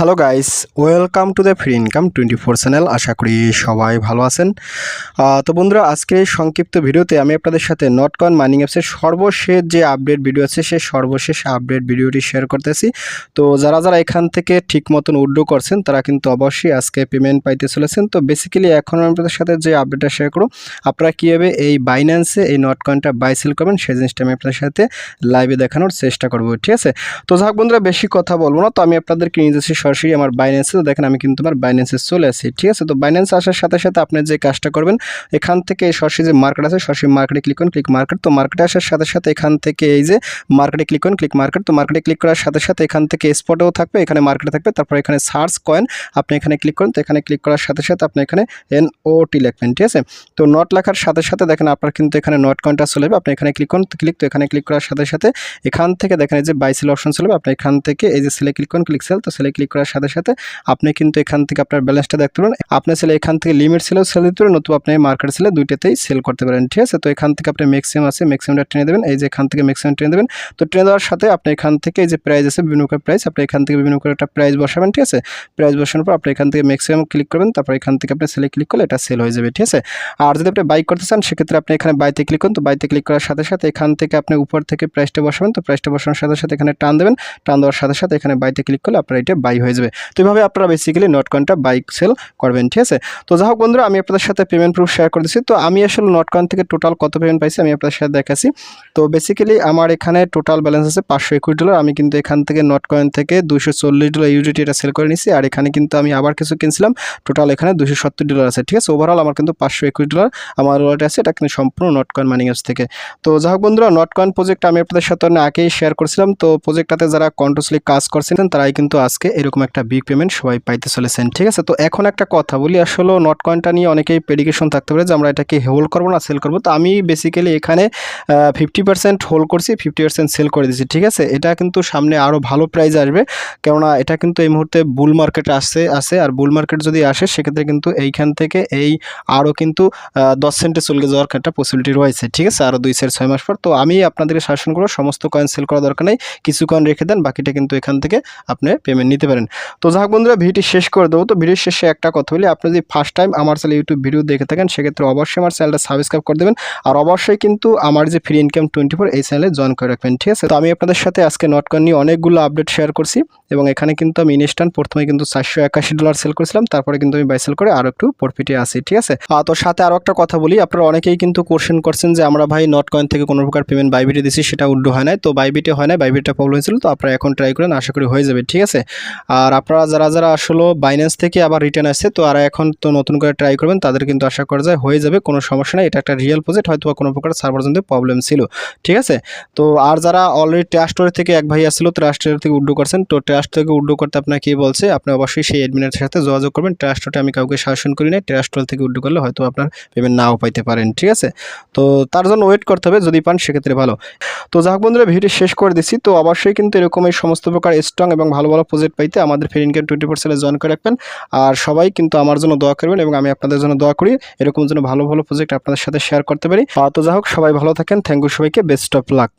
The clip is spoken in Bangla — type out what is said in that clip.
Hello guys, welcome to the free income twenty four channel. আশা করি সবাই ভালো আছেন। তো বন্ধুরা আজকের এই সংক্ষিপ্ত ভিডিওতে আমি আপনাদের সাথে নটকয়েন মাইনিং অ্যাপসের সর্বশেষ যে আপডেট ভিডিও আছে, সেই সর্বশেষ আপডেট ভিডিওটি শেয়ার করতেছি। তো যারা যারা এখান থেকে ঠিক মতন উড্ডো করছেন, তারা কিন্তু অবশ্যই আজকে পেমেন্ট পাইতে চলেছেন। তো বেসিক্যালি এখন আমি আপনাদের সাথে যে আপডেটটা শেয়ার করব, আপনারা কীভাবে এই বাইন্যান্সে এই নটকয়েনটা বাই সেল করবেন, সেই জিনিসটা আমি আপনাদের সাথে লাইভে দেখানোর চেষ্টা করব, ঠিক আছে? তো যাক বন্ধুরা, বেশি কথা বলব না। তো আমি আপনাদেরকে নিয়ে যাচ্ছি সরাসরি আমার বাইন্যান্সে তো দেখেন আমি কিন্তু আমার বাইন্যান্সে চলে আসি, ঠিক আছে? তো বাইন্যান্স আসার সাথে সাথে আপনি যে কাজটা করবেন, এখান থেকে সরাসরি যে মার্কেট আছে, সরাসরি মার্কেটে ক্লিক করুন ক্লিক মার্কেট তো মার্কেটে আসার সাথে সাথে এখান থেকে এই যে মার্কেটে ক্লিক করুন ক্লিক মার্কেট তো মার্কেটে ক্লিক করার সাথে সাথে এখান থেকে স্পটেও থাকবে, এখানে মার্কেটে থাকবে, তারপর এখানে সার্চ কয়েন আপনি এখানে ক্লিক করুন, তো এখানে ক্লিক করার সাথে সাথে আপনি এখানে এন ও টি লিখবেন, ঠিক আছে? তো নট লেখার সাথে সাথে দেখেন আপনার কিন্তু এখানে নট কয়েনটা চলে যাবে আপনি এখানে ক্লিক করুন ক্লিক তো এখানে ক্লিক করার সাথে সাথে এখান থেকে দেখেন এই যে বাই সেল অপশন চলে আপনি এখান থেকে এই যে সেলে ক্লিক করুন ক্লিক সেল তো সেলে ক্লিক সাথে সাথে আপনি কিন্তু এখান থেকে আপনার ব্যালেন্সটা দেখতে পারেন। আপনি সেলে এখান থেকে লিমিট সেলেও সেল দিতে পারেন নতুবা আপনি মার্কেট সেলে দুইটাতেই সেল করতে পারেন, ঠিক আছে? তো এখান থেকে আপনি ম্যাক্সিমাম আছে ম্যাক্সিমামটা টেনে দেবেন। এই যে এখান থেকে ম্যাক্সিমাম টেনে দেবেন। তো টেনে দেওয়ার সাথে আপনি এখান থেকে এই যে প্রাইস আছে, বিভিন্ন করে প্রাইস আপনি এখান থেকে বিভিন্ন করে একটা প্রাইস বসাবেন, ঠিক আছে? প্রাইস বসানোর পর আপনি এখান থেকে ম্যাক্সিমাম ক্লিক করবেন, তারপর এখান থেকে আপনি সেলে ক্লিক করলে এটা সেল হয়ে যাবে, ঠিক আছে? আর যদি আপনি বাইক করতে চান, সেক্ষেত্রে আপনি এখানে বাইতে ক্লিক করুন। তো বাইতে ক্লিক করার সাথে সাথে এখান থেকে আপনি উপর থেকে প্রাইসটা বসাবেন। তো প্রাইসটা বসানোর সাথে সাথে এখানে টান দেবেন। টান দেওয়ার সাথে সাথে এখানে বাইতে ক্লিক করলে আপনার এটা বাই হয়ে যাবে। তো এইভাবে আপনারা বেসিক্যালি নট কয়েনটা বাইক সেল করবেন, ঠিক আছে? তো যাই হোক বন্ধুরা, আমি আপনাদের সাথে পেমেন্ট প্রুফ শেয়ার করে দিচ্ছি তো আমি আসলে নট কয়েন থেকে টোটাল কত পেমেন্ট পাইছি আমি আপনাদের সাথে দেখাচ্ছি। তো বেসিক্যালি আমার এখানে টোটাল ব্যালেন্স আছে পাঁচশো একুশ ডলার আমি কিন্তু এখান থেকে নট কয়েন থেকে দুশো চল্লিশ ডলার ইউডিটি এটা সেল করে নিছি। আর এখানে কিন্তু আমি আবার কিছু কিনছিলাম। টোটাল এখানে দুশো সত্তর ডলার আছে, ঠিক আছে? ওভারঅল আমার কিন্তু পাঁচশো একুশ ডলার আমার ওয়ালেট আছে। এটা কিন্তু সম্পূর্ণ নট কয়েন মানিং অ্যাপস থেকে। তো যাই হোক বন্ধুরা নট কয়েন প্রজেক্ট আমি আপনাদের সাথে আগেই শেয়ার করছিলাম। তো প্রজেক্টটাতে যারা কন্টিনিউসলি কাজ করছিলেন তারাই কিন্তু আজকে এরকম একটা বিগ পেমেন্ট সবাই পাইতে চলেছেন, ঠিক আছে? তো এখন একটা কথা বলি, আসলে নট কয়েনটা নিয়ে অনেকেই প্রেডিকেশন থাকতে পারে যে আমরা এটাকে হোল্ড করব না সেল করব। তো আমি বেসিক্যালি এখানে ফিফটি পার্সেন্ট হোল্ড করছি ফিফটি পার্সেন্ট সেল করে দিচ্ছি ঠিক আছে? এটা কিন্তু সামনে আরও ভালো প্রাইস আসবে। কেননা এটা কিন্তু এই মুহূর্তে বুল মার্কেট আসছে আসে আর বুল মার্কেট যদি আসে, সেক্ষেত্রে কিন্তু এইখান থেকে এই আরও কিন্তু দশ সেন্টে চলে যাওয়ার একটা পসিবিলিটি রয়েছে, ঠিক আছে? আরও দুই চার ছয় মাস পর। তো আমি আপনাদেরকে শাসন করব, সমস্ত কয়েন সেল করা দরকার নেই। কিছু কয়েন রেখে দেন, বাকিটা কিন্তু এখান থেকে আপনি পেমেন্ট নিতে পারেন। তো যাক বন্ধুরা, ভিডিওটি শেষ করে দেবো। তো ভিডিওর শেষে একটা কথা বলি, আপনি যদি ফার্স্ট টাইম আমার চ্যানেল ইউটিউব ভিডিও দেখে থাকেন, সেক্ষেত্রে অবশ্যই আমার চ্যানেলটা সাবস্ক্রাইব করে দেবেন। আর অবশ্যই কিন্তু আমার যে ফ্রি ইনকাম টোয়েন্টি ফোর এই চ্যানেলে জয়েন করে রাখবেন, ঠিক আছে? তো আমি আপনাদের সাথে আজকে নটকয়েন নিয়ে অনেকগুলো আপডেট শেয়ার করছি এবং এখানে কিন্তু আমি ইনস্ট্যান্ট প্রথমে কিন্তু চারশো একাশি ডলার সেল করেছিলাম, তারপরে কিন্তু আমি বাই সেল করে আরও একটু প্রফিটে আসি ঠিক আছে? তোর সাথে আরও একটা কথা বলি, আপনারা অনেকেই কিন্তু কোশ্চেন করছেন যে আমরা ভাই নট কয়েন থেকে কোনো প্রকার পেমেন্ট বাইবিটে দিছি সেটা উড্ডো হয় নাই। তো বাইবিটে হয় নাই বাইবিটটা প্রবলেম হয়েছিল, তো আপনারা এখন ট্রাই করেন, আশা করি হয়ে যাবে, ঠিক আছে? আর আপনারা যারা যারা আসলে বাইন্যান্স থেকে আবার রিটার্ন আসছে, তো আর এখন তো নতুন করে ট্রাই করবেন, তাদের কিন্তু আশা করা যায় হয়ে যাবে, কোনো সমস্যা নেই। এটা একটা রিয়েল প্রজেক্ট হয়তো কোনো প্রকার সার্ভার জন্য প্রবলেম ছিল। ঠিক আছে? তো আর যারা অলরেডি ট্রাস্টোরি থেকে এক ভাই আসছিল ট্রাস্টোরি থেকে উড্ডো করছেন, তো ট্রাস্ট থেকে উড্ডো করতে আপনাকে কি বলছে? আপনি অবশ্যই সেই অ্যাডমিনের সাথে যোগাযোগ করবেন। ট্রাস্টোতে আমি কাউকে শাসন করি না ট্রাস্টোর থেকে উড্ডো করলে হয়তো আপনার পেমেন্ট নাও পাইতে পারেন। ঠিক আছে? তো তার জন্য ওয়েট করতে হবে, যদি পান সেক্ষেত্রে ভালো। তো যাক বন্ধুরা ভিডিও শেষ করে দিচ্ছি। তো অবশ্যই কিন্তু এরকম এই সমস্ত প্রকার স্ট্রং এবং ভালো ভালো প্রজেক্ট পাইতে আমাদের ফ্রি ইনকাম টোয়েন্টি সেলে জয়েন করে রাখবেন। আর সবাই কিন্তু আমার জন্য দোয়া করবেন এবং আমি আপনাদের জন্য দোয়া করি, এরকম জন্য ভালো ভালো প্রজেক্ট আপনাদের সাথে শেয়ার করতে পারি। তো যাই হোক, সবাই ভালো থাকেন। থ্যাংক ইউ সবাইকে। Best of luck